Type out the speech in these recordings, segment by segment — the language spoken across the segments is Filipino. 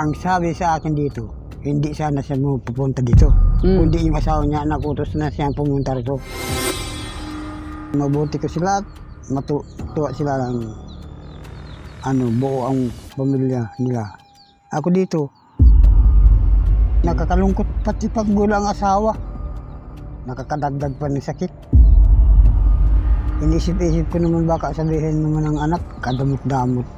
ang sabi sa akin dito, hindi sana siya mo pupunta dito. Mm. Kundi yung asawa niya nakutos na siya pumunta rito. Mabuti ko sila at matuwa sila ng ano, buo ang pamilya nila. Ako dito, nakakalungkot pati paggulang asawa. Nakakadagdag pa ng sakit. Inisip-isip ko naman baka sabihin naman ng anak, kadamot-damot.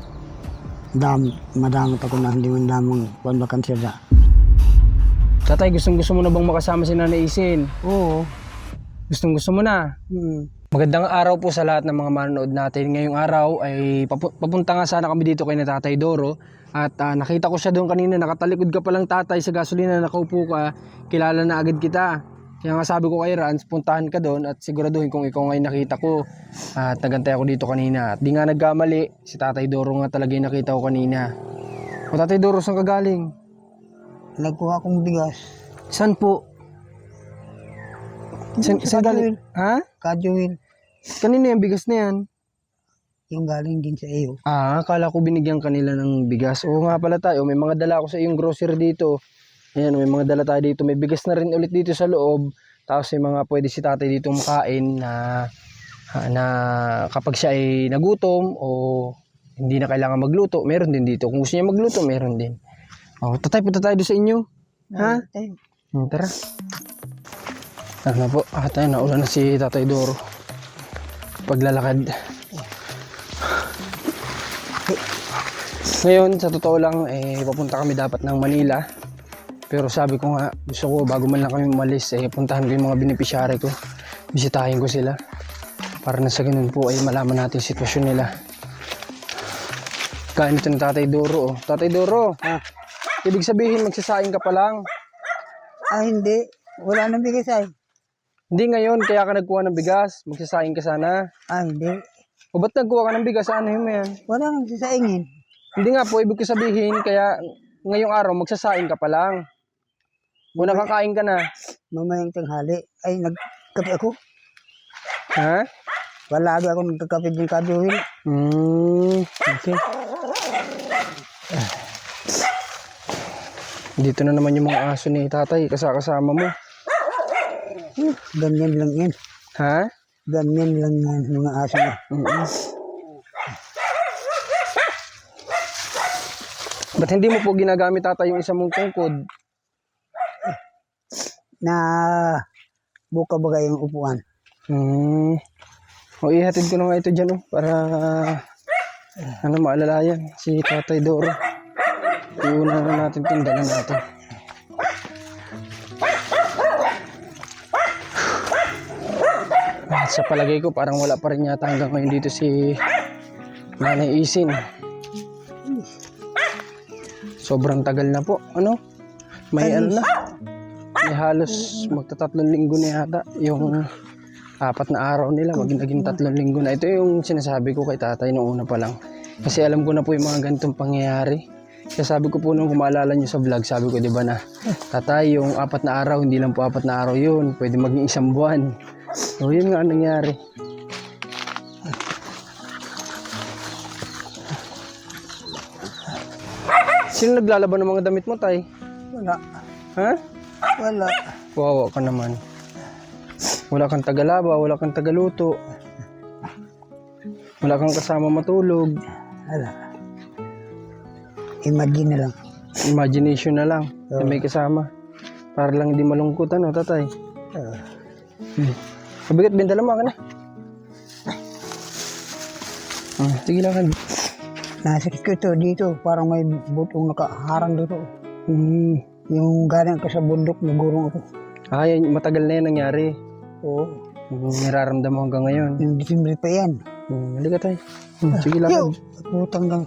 Dam, madamot ako na hindi man damang panbakan siya. Tatay, gustong gusto mo na bang makasama si Nanay Isin? Oo. Gustong gusto mo na? Hmm. Magandang araw po sa lahat ng mga manonood natin. Ngayong araw ay papu- papunta nga sana kami dito kay na Tatay Doro. At ah, nakita ko siya doon kanina, nakatalikod ka palang tatay sa gasolina, nakaupo ka, kilala na agad kita. Kaya nga sabi ko kay Rans, puntahan ka doon at siguraduhin kung ikaw ngay nakita ko. At nagantay ako dito kanina. At di nga nagkamali, si Tatay Doro nga talaga yung nakita ko kanina. O Tatay Doro, saan ka galing? Nagkuha akong bigas. Saan po? Saan, saan galing? Ha? Kajuin. Kanina yung bigas na yan? Yung galing din sa iyo. Ah, akala ko binigyan kanila ng bigas. Oo nga pala tayo, may mga dala ako sa iyong grocery dito. Ayan, may mga dala tayo dito. May bigas na rin ulit dito sa loob. Tapos may mga pwede si tatay dito makain na, na kapag siya ay nagutom o hindi na kailangan magluto, meron din dito. Kung gusto niya magluto, meron din. Oh, tatay, punta tayo sa inyo. Ha? Hmm, tara. Ano po, ah, tayo, nauna na si Tatay Doro. Paglalakad. Ngayon, sa totoo lang, eh, papunta kami dapat ng Manila. Pero sabi ko nga, gusto ko, bago man lang kami umalis, eh, puntahan ko yung mga beneficiary ko. Bisitahin ko sila. Para na sa ganun po, ay malaman natin yung sitwasyon nila. Kain ito ni Tatay Doro. Oh. Tatay Doro, Ah, ibig sabihin, magsasaing ka pa lang. ah, hindi. Wala nang bigas ay. Hindi ngayon, kaya ka nagkuha ng bigas. Magsasaing ka sana. Ah, hindi. O ba't nagkuha ka ng bigas? Ano yun yan? Wala nang sasaingin. Hindi nga po, ibig ko sabihin, kaya ngayong araw, magsasaing ka pa lang. O nakakain ka na. Mamayang tanghali. Ay, nagkape ako. Ha? Palagi ako nagkakape din kajuin. Hmm, okay. Dito na naman yung mga aso ni tatay, kasakasama mo. Ganyan lang yan. Ha? Ganyan lang yan, mga aso na. Ba't hindi mo po ginagamit tatay yung isang mong tungkod? Na buka bagay yung upuan. Hmm. O ihatid ko na nga ito dyan oh, para ano maalalayan si Tatay Doro. Iuna na natin itong dala natin. At sa palagay ko parang wala pa rin yata hanggang ngayon dito si Nanay Isin. Sobrang tagal na po. Ano? May ano na? Halos magtatatlong linggo na yata yung apat na araw nila, maging naging tatlong linggo na. Ito yung sinasabi ko kay tatay noong una pa lang. Kasi alam ko na po yung mga ganitong pangyayari. Kaya sabi ko po nung kumaalala nyo sa vlog, sabi ko di ba na, tatay, yung apat na araw, hindi lang po apat na araw yun. Pwede maging isang buwan. So yun nga ang nangyari. Sino naglalaban ng mga damit mo, tay? Wala. Ha? Wala. Wawa ka naman. Wala kang tagalaba, wala kang tagaluto. Wala kang kasama matulog. Wala. Imagine na lang. Imagination na lang na may kasama. Para lang hindi malungkot ano, tatay. Uh, Hmm. Mabigat benta lang ka na. Ah, sige lang. nasakit ko ito dito. Parang may butong nakaharang dito. Hmm. Yung galing ko sa bundok, nagurong ako. Ah, yan, matagal na yan nangyari. Oo. Hmm, Nararamdaman mo hanggang ngayon. Yung December pa yan. Hmm, halika tayo. Hmm, sige lang. Yo! Putang lang.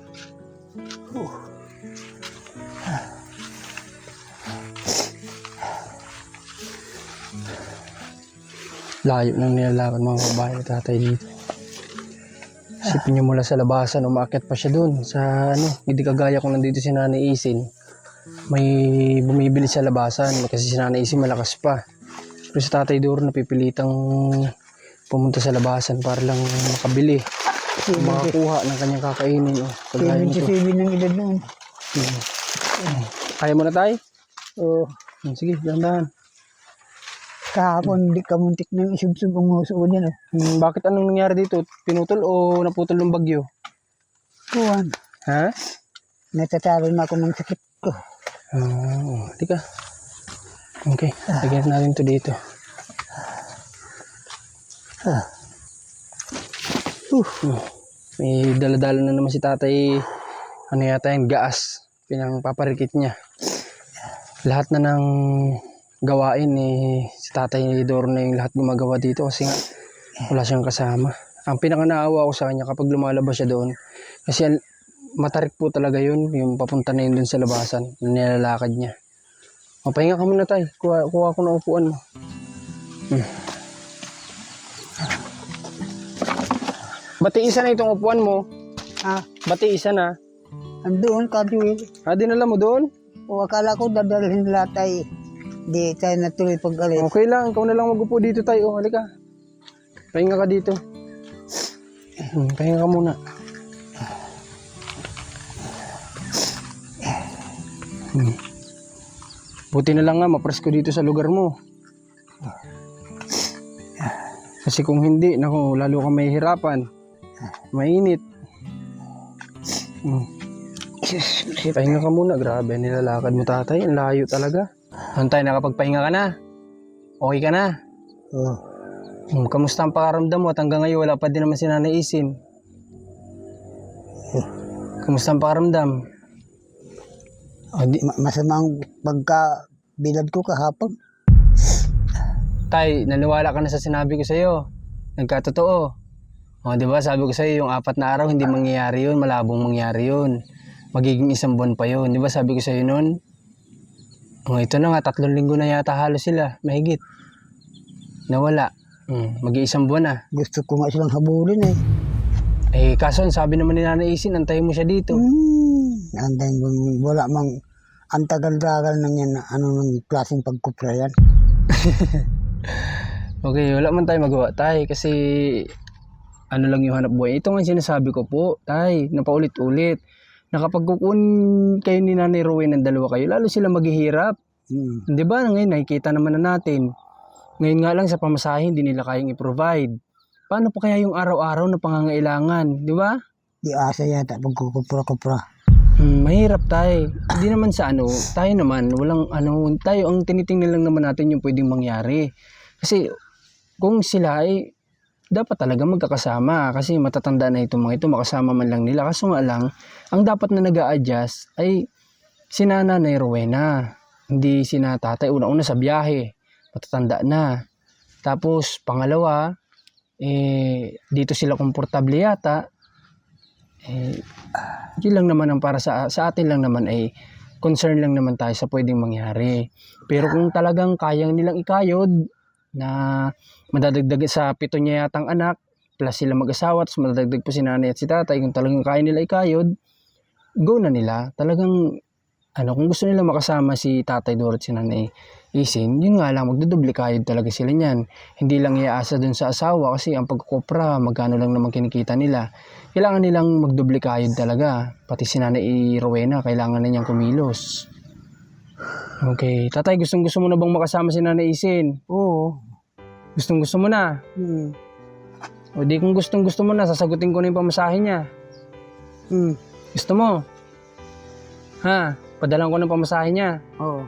Layo nang nilalakad mga at tatay dito. Isipin niyo mula sa labasan, umakyat pa siya dun sa ano, hindi kagaya kung nandito si Nanay Isin. May bumibili sa labasan kasi si Nanay Isin malakas pa. Pero si Tatay Duro napipilitang pumunta sa labasan para lang makabili. Makakuha ng kanyang kakainin. Oh, kagaya nito. 77 ng edad noon. Hmm. Kaya mo na tayo? Oo. Hmm, Sige, dahan-dahan. Kahapon, di ka muntik ng isubsub ang uso ko dyan. Oh. Hmm, bakit anong nangyari dito? Pinutol o naputol ng bagyo? Kuhan, Ha? natatalo na ako ng sakit ko. Oh, ka. Okay, lagyan natin to dito. Ah. Hmm. May daladala na naman si tatay, ano yata yung gaas, pinang paparikit niya. Lahat na ng gawain eh, si tatay Dor na yung lahat gumagawa dito kasi nga wala siyang kasama. Ang pinaka naawa ko sa kanya kapag lumalabas siya doon, kasi matarik po talaga yun, yung papunta na yun dun sa labasan, na nilalakad niya. Mapahinga ka muna tayo, kuha, kuha ko ng upuan mo. Hmm. Bati isa na itong upuan mo. Ah, Bati isa na. andoon ka, Joel. Ah, dinala mo doon? O akala ko dadalhin lahat ay di tayo natuloy pag-alis. Okay lang, ikaw na lang magupo dito tayo. Halika. Pahinga ka dito. Hmm, pahinga ka muna. Hmm. Buti na lang nga, mapresko dito sa lugar mo. Kasi kung hindi, naku, lalo ka may hirapan. Mainit. Hmm. Pahinga ka muna. Grabe, nilalakad mo tatay. Ang layo talaga. Hantay, nakapagpahinga ka na. Okay ka na. Oh. Hmm, kamusta ang pakaramdam mo at hanggang ngayon wala pa din naman si Nanay Isin? Kamusta ang pakaramdam? Ah, di- Ma- masamang pagka bilad ko kahapon. tay, naniwala ka na sa sinabi ko sa'yo. Nagkatotoo. O, di ba? Sabi ko sa'yo, yung apat na araw, hindi mangyayari yun. Malabong mangyari yun. Magiging isang buwan pa yun. Di ba? Sabi ko sa'yo noon. O, ito na nga, tatlong linggo na yata halos sila. Mahigit. Nawala. Hmm, mag-iisang buwan na. Gusto ko nga silang habulin eh. Eh, kaso ang sabi naman ni Nanay Isin, antayin mo siya dito. Hmm. Andayin ko, wala mang ang tagal-tagal nang yan, ano ng klaseng pagkupra yan. Okay, wala man tayo magawa, tay, kasi ano lang yung hanap buhay. Ito nga sinasabi ko po, tay, napaulit-ulit. Na kapag kukun kayo ni Nanay Rowena ng dalawa kayo, lalo sila maghihirap. Hmm. Di ba? Ngayon, nakikita naman na natin. Ngayon nga lang sa pamasahe, hindi nila kayang i-provide. Paano pa kaya yung araw-araw na pangangailangan? Di ba? Di asa yata pagkukupra-kupra. Hmm, mahirap tayo. Hindi naman sa ano, tayo naman, walang ano, tayo ang tinitingnan lang naman natin yung pwedeng mangyari. Kasi kung sila ay dapat talaga magkakasama kasi matatanda na itong mga ito, makasama man lang nila. Kaso nga lang, ang dapat na nag adjust ay si Nanay Rowena. Hindi si tatay. Una-una sa biyahe, matatanda na. Tapos, pangalawa, eh, dito sila komportable yata. Eh, yun lang naman ang para sa sa atin lang naman ay concern lang naman tayo sa pwedeng mangyari. Pero kung talagang kayang nilang ikayod na madadagdag sa pito niya yatang anak plus sila mag-asawa tapos madadagdag pa si nanay at si tatay kung talagang kaya nila ikayod go na nila talagang ano kung gusto nila makasama si tatay Dorot si nanay Isin yun nga lang magdudoble kayod talaga sila niyan hindi lang iaasa dun sa asawa kasi ang pagkukopra magkano lang naman kinikita nila kailangan nilang magdoble kayod talaga. Pati si Nanay Rowena, kailangan na niyang kumilos. Okay. Tatay, gustong gusto mo na bang makasama si Nanay Isin? Oo. Gustong gusto mo na? Hmm. O di kung gustong gusto mo na, sasagutin ko na yung pamasahe niya. Hmm. Gusto mo? Ha? Padalang ko ng pamasahe niya. Oo.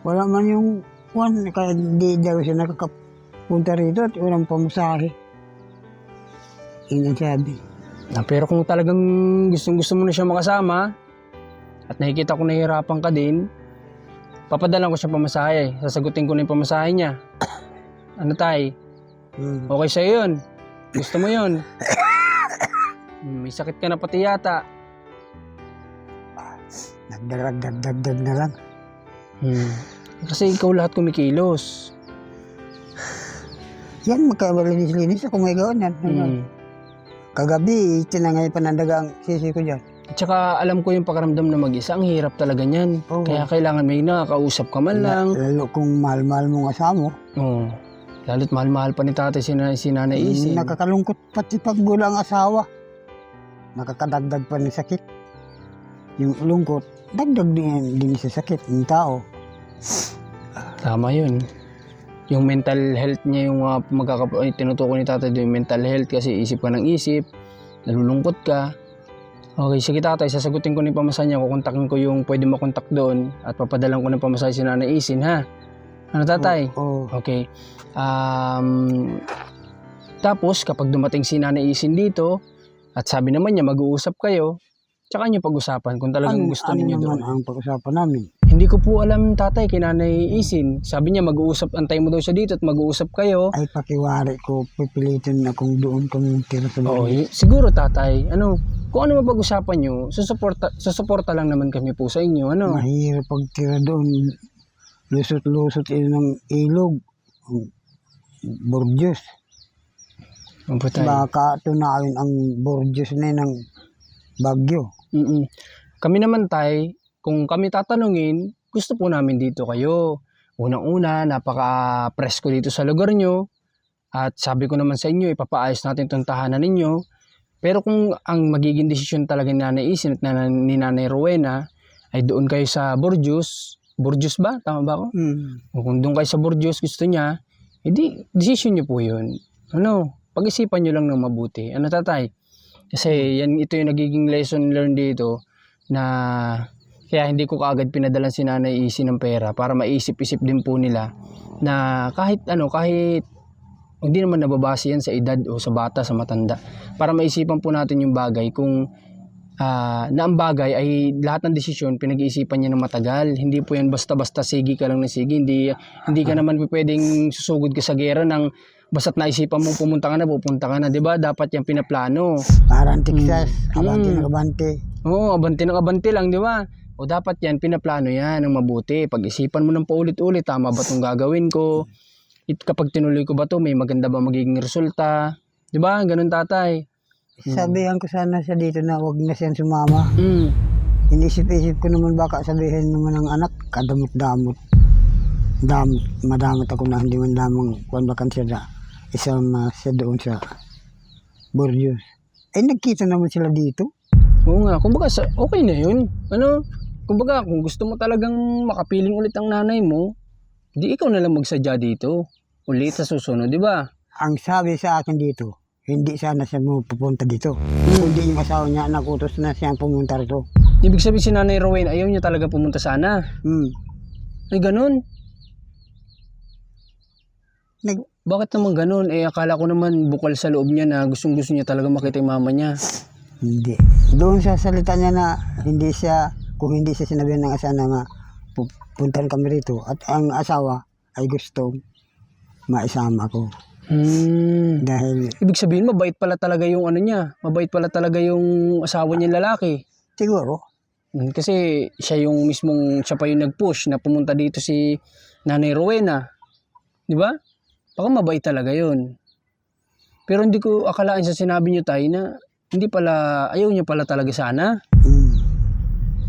Wala man yung kwan, kaya di daw siya nakakapunta rito at walang pamasahe. Yun ang sabi. Na, pero kung talagang gustong gusto mo na siya makasama, at nakikita ko nahihirapan ka din, papadalang ko siya pamasahe. Sasagutin ko na yung pamasahe niya. Ano tay? Hmm. Okay sa'yo yun. Gusto mo yun. Hmm, May sakit ka na pati yata. Nagdaragdag na lang. Hmm. Kasi ikaw lahat kumikilos. Yan, magkabalinis-linis ako may gawin yan. Hmm. Kagabi, tinangay pa ng dagang sisi ko dyan. At saka alam ko yung pakaramdam na mag-isa, ang hirap talaga niyan. Oo. Kaya kailangan may nakakausap ka man lang. Lalo kung mahal-mahal mong asawa. Oo. Lalo't mahal-mahal pa ni tatay si, na, si Nanay Isin. Nakakalungkot pati pag gulang asawa. Nakakadagdag pa ng sakit. Yung lungkot, dagdag din, din sa sakit ng tao. Tama yun. Yung mental health niya yung uh, magkakap... Ay, tinutukoy ni tatay doon yung mental health kasi isip ka ng isip, nalulungkot ka. Okay, sige tatay, sasagutin ko ni pamasahe niya, kukontakin ko yung pwede makontak doon at papadalan ko ng pamasahe si Nanay Isin, ha? Ano tatay? Oo. Okay. Um, tapos, kapag dumating si Nanay Isin dito, at sabi naman niya, mag-uusap kayo, tsaka niyo pag-usapan kung talagang Ano, gusto ano ninyo doon. ang pag-usapan namin? Hindi ko po alam, tatay, kay Nanay Isin. Sabi niya, mag-uusap, antay mo daw siya dito at mag-uusap kayo. Ay pakiwari ko, pipilitin na kung doon kami tira sa Oo, y- siguro tatay, ano, kung ano mapag-usapan nyo, susuporta, susuporta lang naman kami po sa inyo, ano? Mahirap pag tira doon. Lusot-lusot yun ng ilog. Bordyos. Ano po tayo? Baka tunawin ang bordyos na yun ng bagyo. Mm-mm. Kami naman tay, kung kami tatanungin, gusto po namin dito kayo. Unang-una, napaka-presko dito sa lugar nyo. At sabi ko naman sa inyo, ipapaayos natin itong tahanan ninyo. Pero kung ang magiging desisyon talaga ni Nanay Isin at ni Nanay Rowena ay doon kayo sa Borjus, Borjus ba? Tama ba ako? O Kung doon kayo sa Bordeaux gusto niya, edi decision niyo po yun. Ano, pag-isipan niyo lang ng mabuti. Ano tatay? Kasi yan, ito yung nagiging lesson learned dito na kaya hindi ko kaagad pinadalan si Nanay Isi ng pera para maisip-isip din po nila na kahit ano, kahit hindi naman nababase yan sa edad o sa bata, sa matanda. Para maisipan po natin yung bagay kung ah, na ang bagay ay lahat ng desisyon pinag-iisipan niya ng matagal. Hindi po yan basta-basta sige ka lang na sige. Hindi, hindi ka naman pwedeng susugod ka sa gera ng basta't naisipan mo pumunta ka na, pupunta ka na. 'di ba Dapat yan pinaplano. Parang Texas, Hmm. abante Hmm. na abante. Oo, abante ng abante lang, di ba? O dapat yan, pinaplano yan ng mabuti. Pag-isipan mo ng paulit-ulit, tama ba itong gagawin ko? It, kapag tinuloy ko ba to may maganda ba magiging resulta? Di ba? Ganun tatay. Sabihan ko sana siya dito na wag na siyang sumama. Mm. Inisip-isip ko naman baka sabihin naman ng anak, kadamot-damot. Damot, madamot ako na hindi man lamang kung bakan siya na isama siya doon sa Bordeaux. Ay, nagkita naman sila dito. Oo nga, kumbaga sa- okay na yun. Ano? Kumbaga, kung gusto mo talagang makapiling ulit ang nanay mo, di ikaw na lang magsadya dito. Ulit sa susunod, di ba? Ang sabi sa akin dito, hindi sana siya mo pupunta dito. Kundi yung asawa niya, nakutos na siyang pumunta rito. Ibig sabihin si Nanay Rowena, ayaw niya talaga pumunta sana. Hmm. Ay, ganun. Nag, Bakit naman ganun? Eh, akala ko naman bukal sa loob niya na gustong gusto niya talaga makita yung mama niya. hindi. Doon sa salita niya na hindi siya, kung hindi siya sinabihan ng asawa na nga, pupuntan kami rito. At ang asawa ay gusto maisama ko. Hmm. Dahil Ibig sabihin, mabait pala talaga yung ano niya. Mabait pala talaga yung asawa niya lalaki. siguro, Hmm, Kasi siya yung mismong, siya pa yung nag-push na pumunta dito si Nanay Rowena. Di ba? Baka mabait talaga yun. Pero hindi ko akalaan sa sinabi niyo tayo na hindi pala, ayaw niya pala talaga sana. hmm,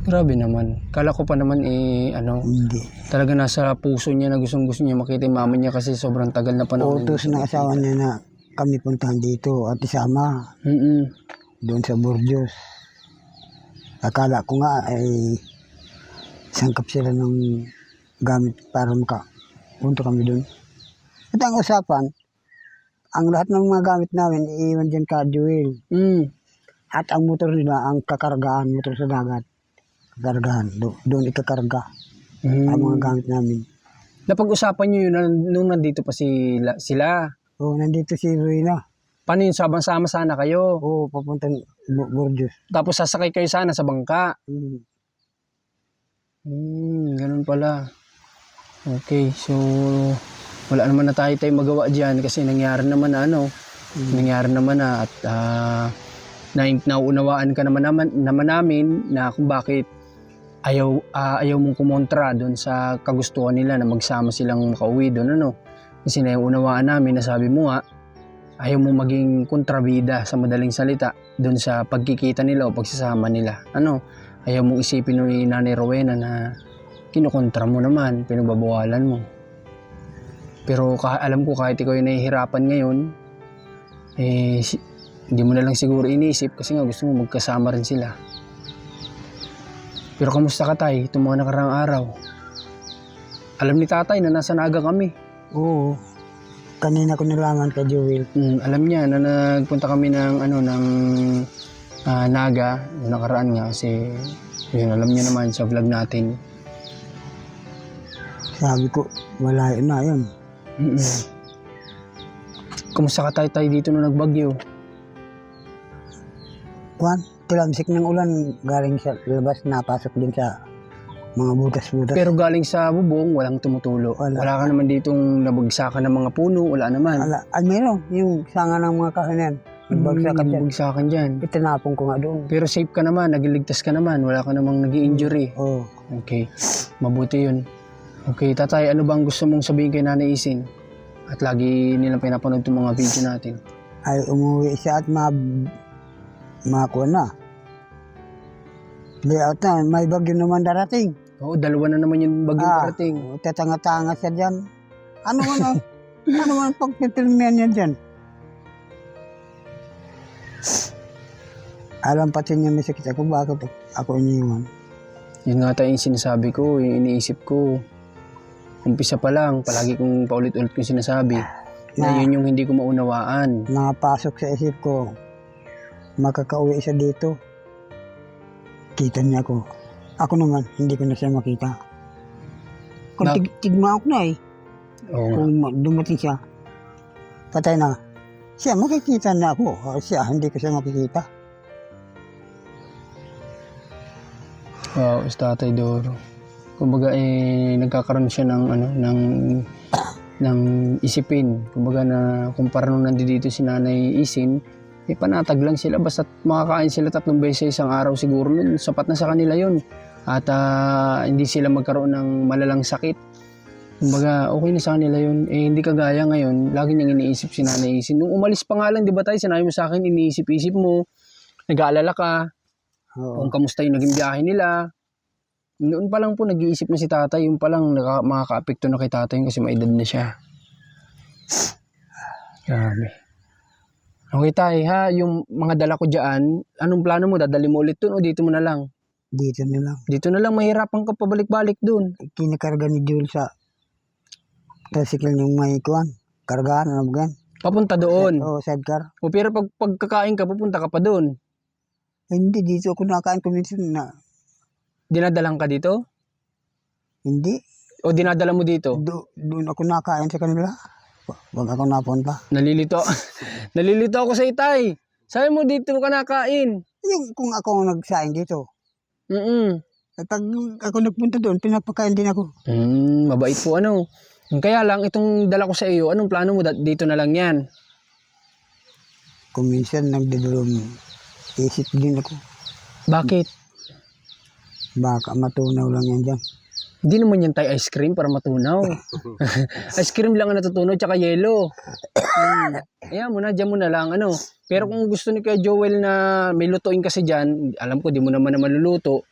Grabe naman. Kala ko pa naman eh, ano, hindi. talaga nasa puso niya na gustong gusto niya makita yung mama niya kasi sobrang tagal na panahon. Utos ng asawa niya na kami puntahan dito at isama Mm-mm. doon sa Bordeaux. Akala ko nga ay sangkap sila ng gamit para makapunto kami doon. At ang usapan, ang lahat ng mga gamit namin iiwan dyan ka Jewel. Mm. At ang motor nila, ang kakargaan, motor sa dagat. Kakargahan, do, doon ikakarga ang mga Mm. gamit namin. Napag-usapan niyo yun nung nandito pa sila. sila. Oh, nandito si Ruina. Paano yun? Sabang-sama sana kayo. Oo, oh, papuntang Bo- Bordeaux. Tapos sasakay kayo sana sa bangka. Hmm. Hmm, ganun pala. Okay, so wala naman na tayo tayo magawa dyan kasi nangyari naman na ano, nangyari naman na at ah, na, nauunawaan ka naman, naman naman namin na kung bakit ayaw ah, ayaw mong kumontra doon sa kagustuhan nila na magsama silang makauwi doon ano. Kasi nauunawaan namin na sabi mo nga ayaw mo maging kontrabida sa madaling salita doon sa pagkikita nila o pagsasama nila. Ano? Ayaw mong isipin ni Nanay Rowena na kinukontra mo naman, pinagbabawalan mo. Pero ka- alam ko kahit ikaw ay nahihirapan ngayon, eh, hindi mo na lang siguro iniisip kasi nga gusto mo magkasama rin sila. Pero kamusta ka tay, itong mga nakaraang araw? Alam ni tatay na nasa naga kami. Oo. Kanina ko nalaman kay Joel. Mm, alam niya na nagpunta kami ng ano ng ah, Naga noong nakaraan nga kasi yun alam niya naman sa vlog natin. Sabi ko, malayo na yun. Mm-mm. Kumusta ka tayo tayo dito nung nagbagyo? Kwan, tilamsik ng ulan galing sa labas, napasok din sa mga butas-butas. Pero galing sa bubong, walang tumutulo. Wala. Wala, ka naman ditong nabagsakan ng mga puno, wala naman. Ala, ay meron, yung sanga ng mga kahanan. Nagbagsak ka Mm, dyan. Nabagsakan dyan. Itinapon ko nga doon. Pero safe ka naman, nagiligtas ka naman, wala ka namang nag injury Oo. Okay, mabuti yun. Okay, tatay, ano bang gusto mong sabihin kay Nanay Isin? At lagi nilang pinapanood itong mga video natin. Ay umuwi siya at ma makuha na. Layout na, may bagyo naman darating. Oo, dalawa na naman yung bagyong Ah. parating. Tatanga-tanga siya dyan. Ano man ang, ano man ang pagpipilmihan niya dyan? Alam pati niya may sakit ako, bakit ako iniwan? Yun nga tayo yung sinasabi ko, yung iniisip ko. Umpisa pa lang, palagi kong paulit-ulit kong sinasabi na Na- yun yung hindi ko maunawaan. Nakapasok sa isip ko, makakauwi siya dito. Kita niya ako. Ako naman, hindi ko na siya makita. Kung Na- tig- tigma ako na eh. Oo nga. Kung ma- dumating siya, patay na. Siya, makikita na ako. O, siya, hindi ko siya makikita. Wow, is Tatay Doro. Kumbaga eh nagkakaroon siya ng ano ng ng isipin. Kumbaga na kumpara nung nandito si Nanay Isin, eh panatag lang sila basta makakain sila tatlong beses sa isang araw siguro nun, sapat na sa kanila yun. At ah, hindi sila magkaroon ng malalang sakit. Kumbaga, okay na sa kanila yun. Eh, hindi kagaya ngayon, lagi niyang iniisip si Nanay Isin. Nung umalis pa nga lang, di ba tayo, sinabi mo sa akin, iniisip-isip mo, nag-aalala ka, Oo. kung kamusta yung naging biyahe nila. Noon pa lang po nag-iisip na si tatay, yung pa lang naka, makaka-apekto na kay tatay kasi may edad na siya. Grabe. Okay tay ha, yung mga dala ko dyan, anong plano mo? Dadali mo ulit dun o dito mo na lang? Dito na lang. Dito na lang, mahirapan ka pabalik-balik dun. Kinakarga ni Jul sa tricycle yung may kuwan. Kargaan, ano ba yan? Papunta doon. Oo, sidecar. O pero pag pagkakain ka, pupunta ka pa doon. Hindi, dito ako nakain ko minsan na. Dinadalang ka dito? Hindi. O dinadala mo dito? Do, doon ako nakain sa kanila. Wag ako napunta. Nalilito. Nalilito ako sa itay. Sabi mo dito ka nakain. Yung kung ako ang nagsaing dito. Mm At pag ako nagpunta doon, pinapakain din ako. Hmm, mabait po ano. Kaya lang, itong dala ko sa iyo, anong plano mo? Da- Dito na lang yan. Kung minsan nagdadulong isip din ako. Bakit? Baka matunaw lang yan dyan. Hindi naman yan tayo ice cream para matunaw. ice cream lang ang natutunaw, tsaka yelo. Hmm. Ayan mo na, dyan mo na lang. Ano? Pero kung gusto ni Kuya Joel na may lutuin kasi dyan, alam ko, di mo naman naman luluto.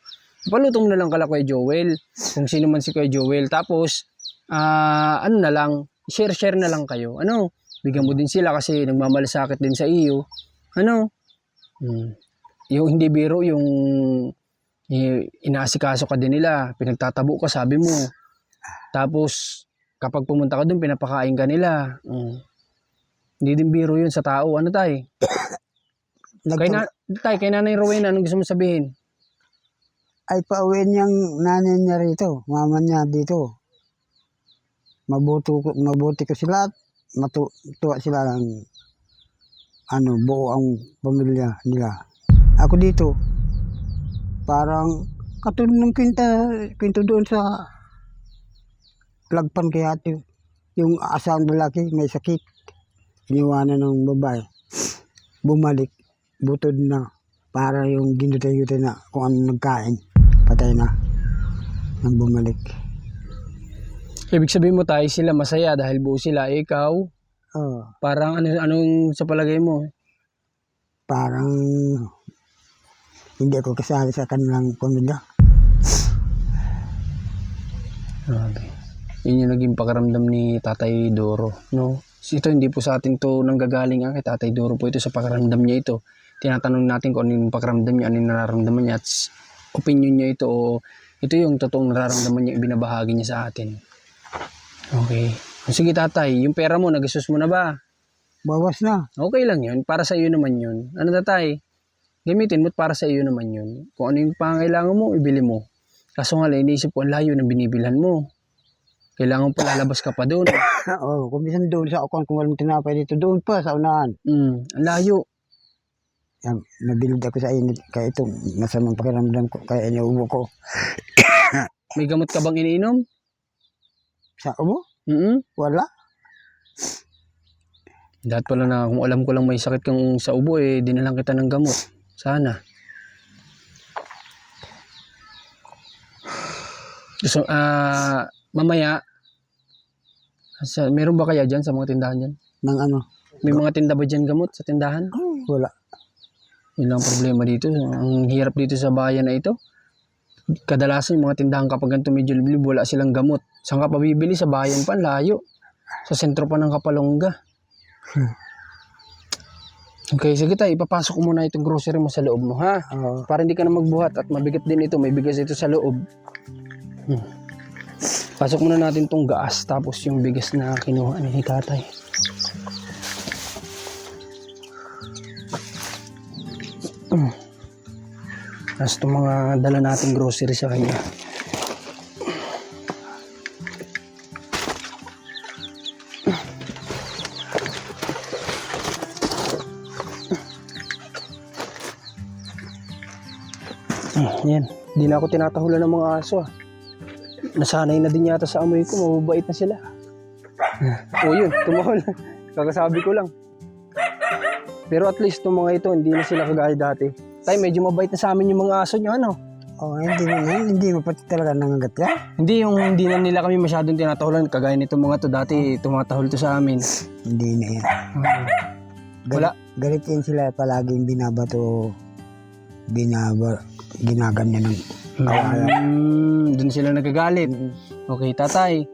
Paluto mo na lang kala Kuya Joel. Kung sino man si Kuya Joel. Tapos, ah ano na lang, share-share na lang kayo. Ano? Bigyan mo din sila kasi nagmamalasakit din sa iyo. Ano? Hmm. Yung hindi biro, yung inaasikaso ka din nila, pinagtatabo ka, sabi mo. Tapos, kapag pumunta ka doon, pinapakain ka nila. Mm. Hindi din biro yun sa tao. Ano tay? Nagpa- Kay, na, tay, kay Nanay Rowena, anong gusto mo sabihin? ay pauwiin niyang nanay niya rito, mama niya dito. Mabuto mabuti ko sila at matuwa sila ng ano, buo ang pamilya nila. Ako dito, parang katulad ng kwenta, kwento doon sa lagpan kay ate. Yung asang lalaki may sakit, iniwanan ng babae. Bumalik, butod na, para yung ginutay-gutay na kung ano nagkain patay na nang bumalik. Ibig sabihin mo tay, sila masaya dahil buo sila. Eh, ikaw, Oh, parang ano, anong sa palagay mo? parang hindi ako kasali sa kanilang pamilya. Grabe. Yun yung naging pakaramdam ni Tatay Doro. No? Ito hindi po sa atin to nanggagaling ah, kay Tatay Doro po ito sa pakaramdam niya ito. Tinatanong natin kung ano yung pakaramdam niya, ano yung nararamdaman niya. At opinion niya ito o ito yung totoong nararamdaman niya ibinabahagi niya sa atin. Okay. Sige tatay, yung pera mo, nagastos mo na ba? Bawas na. Okay lang yun. Para sa iyo naman yun. Ano tatay? Gamitin mo't para sa iyo naman yun. Kung ano yung pangailangan mo, ibili mo. Kaso nga lang, iniisip ko ang layo ng binibilhan mo. Kailangan pa lalabas ka pa doon. Oo, kung minsan doon sa akong kung walang tinapay dito, doon pa sa unahan. Mm, ang layo. Yan, nabilid ako sa init. Kaya ito, masamang pakiramdam ko. Kaya iniubo ko. May gamot ka bang iniinom? Sa ubo? Mm Wala. Dahil pala na kung alam ko lang may sakit kang sa ubo eh, dinalang kita ng gamot. Sana. Gusto, ah, mamaya, sa, meron ba kaya dyan sa mga tindahan dyan? Nang ano? May mga tinda ba dyan gamot sa tindahan? Wala. Yun lang ang problema dito. Ang hirap dito sa bayan na ito. Kadalasan yung mga tindahan kapag ganito medyo liblib, wala silang gamot. Saan ka pa bibili? Sa bayan pa, layo. Sa sentro pa ng Kapalongga. Okay, sige tayo. Ipapasok ko muna itong grocery mo sa loob mo, ha? Oo. Para hindi ka na magbuhat at mabigat din ito. May bigas ito sa loob. Hmm. Pasok muna natin tong gas tapos yung bigas na kinuha ni tatay. Hmm. Tapos itong mga dala nating grocery sa kanya. Hindi na ako tinatahulan ng mga aso ah. Nasanay na din yata sa amoy ko. Mababait na sila. o yun, tumahol. Kakasabi ko lang. Pero at least itong mga ito, hindi na sila kagaya dati. Tay, medyo mabait na sa amin yung mga aso nyo, ano? Oh, hindi mo hindi mo pati talaga nangagat ka. Hindi yung hindi na nila kami masyadong tinatahulan. Kagaya nitong mga to, dati tumatahol to sa amin. Hindi na yan. Gal- Wala. Galit yan sila palaging binabato, binaba, ginaganyan ng kawayan. Hmm, dun sila nagagalit. Okay, tatay.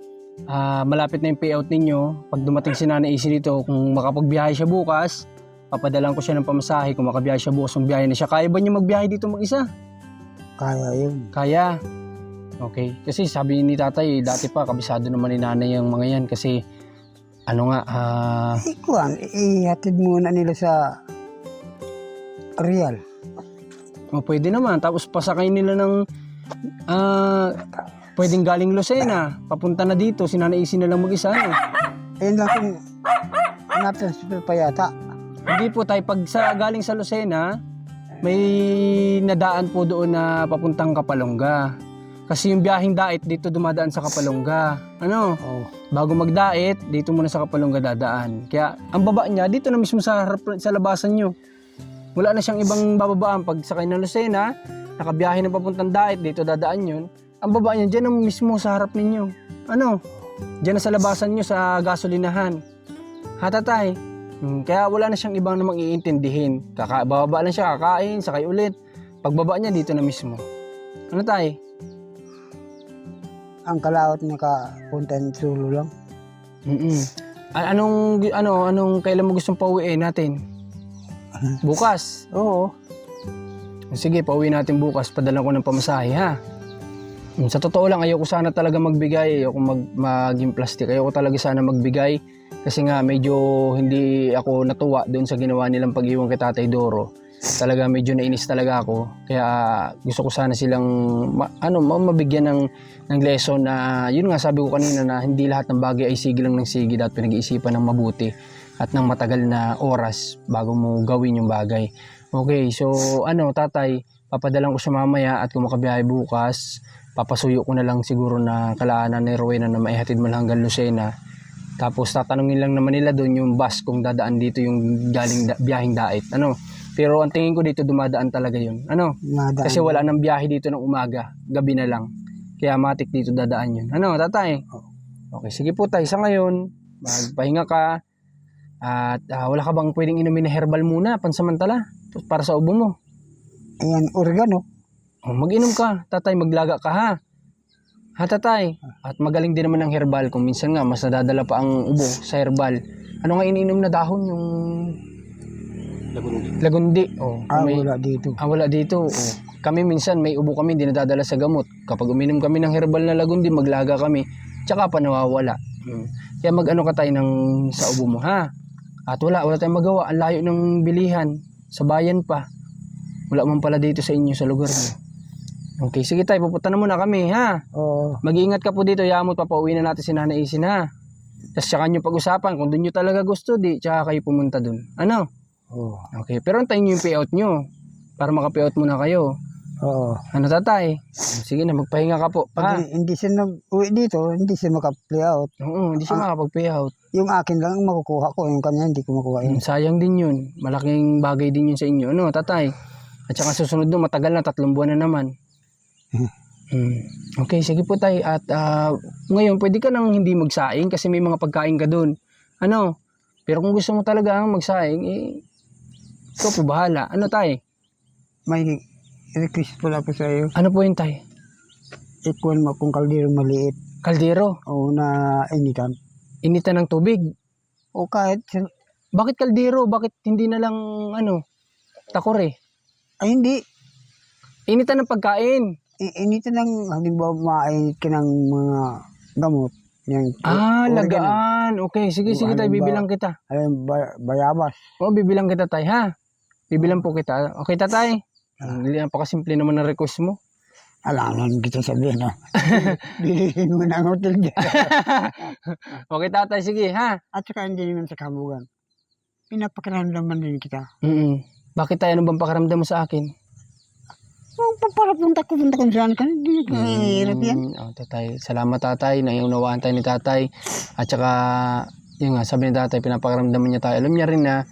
Ah, malapit na yung payout ninyo. Pag dumating si Nanay Isi dito, kung makapagbiyahe siya bukas, papadalan ko siya ng pamasahe. Kung makabiyahe siya bukas, ng biyahe na siya. Kaya ba niya magbiyahe dito mag-isa? Kaya yun. Kaya. Okay. Kasi sabi ni tatay, dati pa, kabisado naman ni nanay yung mga yan. Kasi, ano nga, ah, Ikuan, ihatid muna nila sa real. Oh, pwede naman. Tapos pasakay nila ng, ah, pwedeng galing Lucena. Papunta na dito, si nanay Isi na lang mag-isa. Ano? Ayun lang kung na-transfer pa yata. Hindi po tayo, pag sa, galing sa Lucena, may nadaan po doon na papuntang Kapalongga. Kasi yung biyaheng dait dito dumadaan sa Kapalongga. Ano? Oh. Bago magdait, dito muna sa Kapalongga dadaan. Kaya ang baba niya dito na mismo sa harap sa labasan nyo. Wala na siyang ibang bababaan pag sakay ng Lucena, nakabiyahe na papuntang dait, dito dadaan yun. Ang baba niya diyan na mismo sa harap ninyo. Ano? Diyan na sa labasan nyo sa gasolinahan. Hatatay. Hmm, kaya wala na siyang ibang namang iintindihin. Kaka bababa lang siya, kakain, sakay ulit. Pagbaba niya dito na mismo. Ano tay? Ang kalawat na kapunta ng sulo lang. Mm Anong ano anong kailan mo gustong pauwiin natin? Bukas. Oo. Sige, pauwi natin bukas. Padala ko ng pamasahe ha. Sa totoo lang, ayoko sana talaga magbigay. Ayoko mag, maging plastic. Ayoko talaga sana magbigay. Kasi nga, medyo hindi ako natuwa doon sa ginawa nilang pag-iwan kay Tatay Doro. Talaga medyo nainis talaga ako. Kaya gusto ko sana silang ma- ano, ma- mabigyan ng, ng lesson na, yun nga sabi ko kanina na hindi lahat ng bagay ay sige lang ng sige. Dapat pinag-iisipan ng mabuti at ng matagal na oras bago mo gawin yung bagay. Okay, so ano, tatay, papadalan ko siya mamaya at kung makabiyahe bukas, papasuyo ko na lang siguro na kalaanan ni Rowena na maihatid mo lang hanggang Lucena. Tapos tatanungin lang naman nila doon yung bus kung dadaan dito yung galing da- biyaheng dait. Ano? Pero ang tingin ko dito dumadaan talaga yun. Ano? Nadaan. Kasi wala nang biyahe dito ng umaga, gabi na lang. Kaya matik dito dadaan yun. Ano, tatay? Okay, sige po tayo. Sa ngayon, magpahinga ka. At ah, wala ka bang pwedeng inumin na herbal muna, pansamantala? Para sa ubo mo. Ayan, organo. Oh, Mag-inom ka, tatay, maglaga ka ha. Ha, tatay? At magaling din naman ng herbal. Kung minsan nga, mas nadadala pa ang ubo sa herbal. Ano nga iniinom na dahon? Yung... Lagundi. Lagundi. Oh, Ah, may- wala dito. Ah, wala dito. Oh. kami minsan may ubo kami, hindi nadadala sa gamot. Kapag uminom kami ng herbal na lagundi, maglaga kami, tsaka pa nawawala. Mm. Kaya mag-ano ka tayo ng, sa ubo mo, ha? At wala, wala tayong magawa. Ang layo ng bilihan. Sa bayan pa. Wala man pala dito sa inyo, sa lugar niyo. Okay, sige tayo, pupunta na muna kami, ha? Oo. Mag-iingat ka po dito, yamot, papauwi na natin si Nanay Isin, ha? Tapos tsaka nyo pag-usapan, kung doon nyo talaga gusto, di, tsaka kayo pumunta doon. Ano? Oo. Okay, pero antayin nyo yung payout nyo. Para maka-payout muna kayo. Oo. Ano tatay? Sige na, magpahinga ka po. Pag Ha? hindi siya nag-uwi dito, hindi siya maka-play out. Oo, hindi siya makapag-payout. Yung akin lang ang makukuha ko, yung kanya hindi ko makuha yun. Mm, Sayang din yun. Malaking bagay din yun sa inyo. Ano, tatay? At saka susunod no, matagal na, tatlong buwan na naman. Hmm. Okay, sige po tay. At ah, ngayon, pwede ka nang hindi magsaing kasi may mga pagkain ka doon. Ano? Pero kung gusto mo talaga magsaing, eh, ikaw po bahala. Ano tay? May request pala ko sa iyo. Ano po yun tay? Ikuan mo kung kaldero maliit Kaldero. o na initan. Initan ng tubig. O kahit, Bakit kaldero? Bakit hindi na lang, ano, takore? ay hindi. Initan ng pagkain. I- initan lang, halimbawa mainit ka ng mga gamot. Yung, Ah, lagaan. Okay, sige, O, sige tay, halimbawa- bibilang kita. Ayun, ba- bayabas. Oo, bibilang kita tay, ha? Bibilang po kita. Okay, tatay? Hindi napakasimple naman ng request mo. Alam lang kita sabihin, no? Bilihin mo ng hotel dyan. Okay, tatay, sige, ha? At saka hindi naman sa kabugan. Pinapakiramdaman din kita. Mm Bakit tayo, ano bang pakaramdam mo sa akin? Para punta ko, punta ko saan ka, hindi ka hirap yan. Mm, oh, tatay, salamat tatay, naiunawaan tayo ni tatay. At saka, yun nga, sabi ni tatay, pinapakaramdaman niya tayo. Alam niya rin na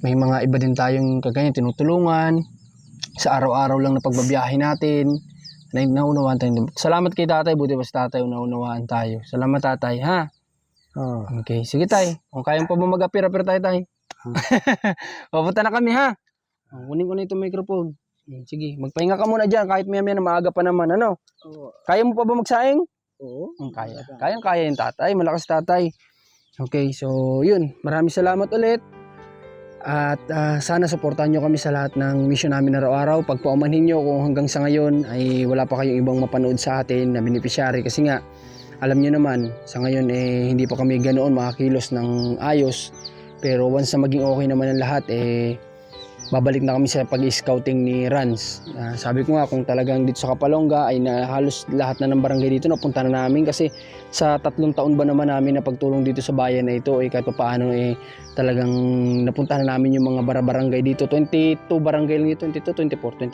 may mga iba din tayong kagaya, tinutulungan sa araw-araw lang na pagbabiyahe natin. Na naunawaan tayo. Salamat kay tatay, buti ba sa tatay, naunawaan tayo. Salamat tatay, ha? Oh. Okay, sige tay. Kung kaya mo pa ba mag-apir-apir tayo tay. Papunta na kami ha. Kunin ko na itong microphone. Hmm, Sige, magpahinga ka muna dyan kahit maya maya na maaga pa naman. Ano? Oo. Kaya mo pa ba magsaing? Oo. Hmm, kaya. Kayang kaya yung tatay. Malakas tatay. Okay, so yun. Maraming salamat ulit. At ah, sana supportahan nyo kami sa lahat ng mission namin araw-araw. Pag paumanhin nyo kung hanggang sa ngayon ay wala pa kayong ibang mapanood sa atin na beneficiary kasi nga alam nyo naman sa ngayon eh hindi pa kami ganoon makakilos ng ayos pero once na maging okay naman ang lahat eh babalik na kami sa pag-scouting ni Rans. Ah, sabi ko nga kung talagang dito sa Kapalongga ay na halos lahat na ng barangay dito napunta na namin. Kasi sa tatlong taon ba naman namin na pagtulong dito sa bayan na ito eh kahit pa paano eh talagang napunta na namin yung mga bara-barangay dito. 22 barangay lang dito 22, 24,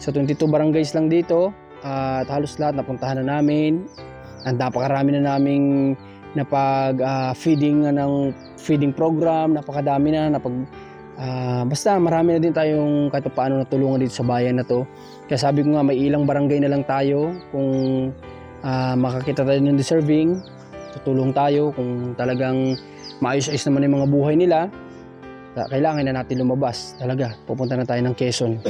22 sa 22 barangays lang dito at halos lahat napuntahan na namin. Ang napakarami na naming napag ah, feeding na ng feeding program. Napakadami na napag ah, basta marami na din tayong kahit pa paano natulungan dito sa bayan na to. Kaya sabi ko nga may ilang barangay na lang tayo kung ah, makakita tayo ng deserving. Tutulong tayo kung talagang maayos-ayos naman yung mga buhay nila. Kailangan na natin lumabas talaga. Pupunta na tayo ng Quezon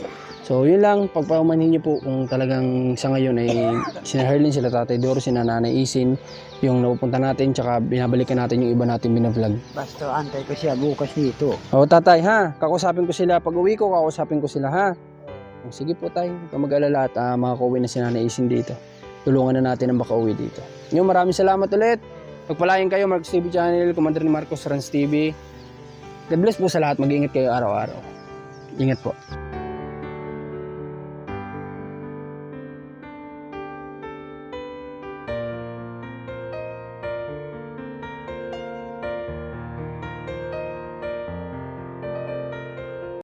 so yun lang pagpaumanhin niyo po kung talagang sa ngayon ay sina Herlin sila Tatay Doro sina Nanay Isin yung napupunta natin tsaka binabalikan natin yung iba natin binavlog Basta antay ko siya bukas dito. Oo, tatay, ha? Kakusapin ko sila. Pag uwi ko, kakusapin ko sila, ha? Oh, Sige po, tay. Huwag ka mag-alala at ah, makakauwi na si Nanay Isin dito. Tulungan na natin ang makauwi dito. Yung maraming salamat ulit. Pagpalayan kayo, Marcos TV Channel, Commander ni Marcos Rans TV. God bless po sa lahat. Mag-ingat kayo araw-araw. Ingat po.